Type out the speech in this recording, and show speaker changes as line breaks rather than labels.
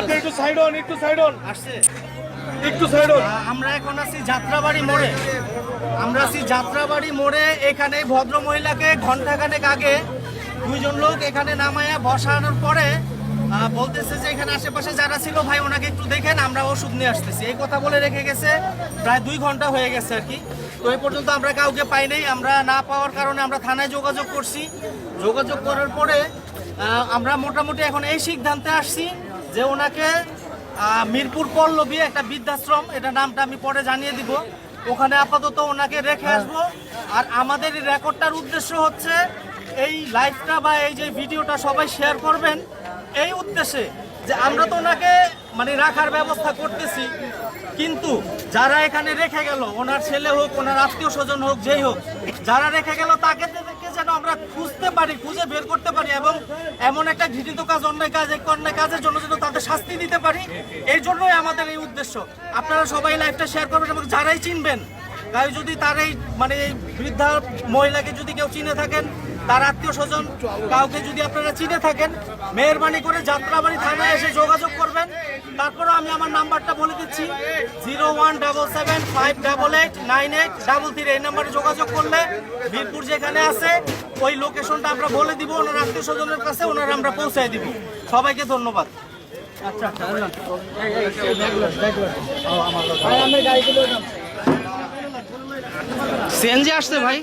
আপনি একটু সাইড হন একটু সাইড হন।
আসছে।
একটু সাইড হন।
আমরা এখন আছি যাত্রাবাড়ি মোড়ে। আমরা আছি যাত্রাবাড়ি মোড়ে এখানে ভদ্র মহিলাকে ঘন্টাখানেক আগে দুইজন লোক এখানে নামায়া বসানোর পরে বলতেছে যে এখানে আশেপাশে যারা ছিল ভাই ওনাকে একটু দেখেন আমরা ওষুধ নিয়ে আসতেছি। এই কথা বলে রেখে গেছে প্রায় দুই ঘণ্টা হয়ে গেছে আর কি। তো এই পর্যন্ত আমরা কাউকে পাই নাই আমরা না পাওয়ার কারণে আমরা থানায় যোগাযোগ করছি। যোগাযোগ করার পরে আমরা মোটামুটি এখন এই সিদ্ধান্তে আসছি যে ওনাকে মিরপুর পল্লবী একটা বৃদ্ধাশ্রম এটা নামটা আমি পরে জানিয়ে দিব। ওখানে আপাতত ওনাকে রেখে আসব। আর আমাদের রেকর্ডটার উদ্দেশ্য হচ্ছে এই লাইভটা বা এই যে ভিডিওটা সবাই শেয়ার করবেন এই উদ্দেশ্যে যে আমরা তো ওনাকে মানে রাখার ব্যবস্থা করতেছি। কিন্তু যারা এখানে রেখে গেল ওনার ছেলে হোক ওনার আত্মীয় স্বজন হোক যেই হোক যারা রেখে গেল তাকে যেন আমরা খুঁজতে পারি খুঁজে বের করতে পারি? এবং এমন একটা ঘৃণিত কাজ, অন্যায় কাজ, এই অন্যায় কাজের জন্য যেন তাদের শাস্তি দিতে পারি, এই জন্যই আমাদের এই উদ্দেশ্য। আপনারা সবাই লাইফটা শেয়ার করবেন এবং যারাই চিনবেন, তাই যদি তার এই মানে এই বৃদ্ধা মহিলাকে যদি কেউ চিনে থাকেন তার আত্মীয় স্বজন কাউকে যদি আপনারা চিনে থাকেন মেহরবানি করে যাত্রাবাড়ি থানায় এসে যোগাযোগ করবেন। তারপরে আমি আমার নাম্বারটা বলে দিচ্ছি zero one double seven five double eight nine eight double three. এই নাম্বারে যোগাযোগ করলে বীরপুর যেখানে আছে ওই লোকেশনটা আমরা বলে দিব ওনার আত্মীয় স্বজনের কাছে ওনারা আমরা পৌঁছায় দিব। সবাইকে ধন্যবাদ। আচ্ছা আচ্ছা সিএনজি আসছে ভাই।